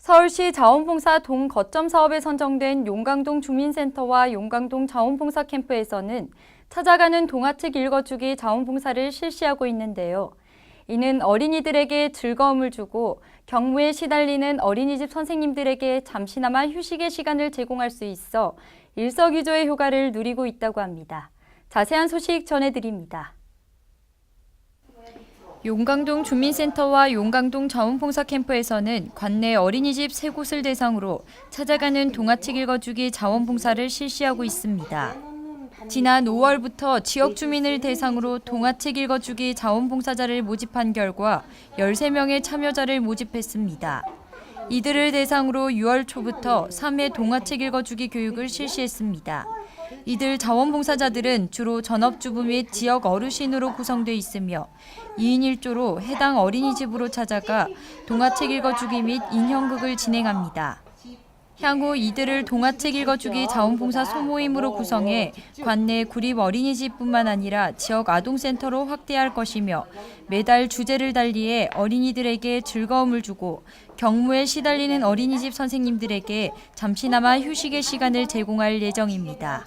서울시 자원봉사 동거점 사업에 선정된 용강동 주민센터와 용강동 자원봉사 캠프에서는 찾아가는 동화책 읽어주기 자원봉사를 실시하고 있는데요. 이는 어린이들에게 즐거움을 주고 경무에 시달리는 어린이집 선생님들에게 잠시나마 휴식의 시간을 제공할 수 있어 일석이조의 효과를 누리고 있다고 합니다. 자세한 소식 전해드립니다. 용강동 주민센터와 용강동 자원봉사 캠프에서는 관내 어린이집 세 곳을 대상으로 찾아가는 동화책 읽어주기 자원봉사를 실시하고 있습니다. 지난 5월부터 지역 주민을 대상으로 동화책 읽어주기 자원봉사자를 모집한 결과 13명의 참여자를 모집했습니다. 이들을 대상으로 6월 초부터 3회 동화책 읽어주기 교육을 실시했습니다. 이들 자원봉사자들은 주로 전업주부 및 지역 어르신으로 구성돼 있으며 2인 1조로 해당 어린이집으로 찾아가 동화책 읽어주기 및 인형극을 진행합니다. 향후 이들을 동화책 읽어주기 자원봉사 소모임으로 구성해 관내 구립 어린이집뿐만 아니라 지역 아동센터로 확대할 것이며 매달 주제를 달리해 어린이들에게 즐거움을 주고 경무에 시달리는 어린이집 선생님들에게 잠시나마 휴식의 시간을 제공할 예정입니다.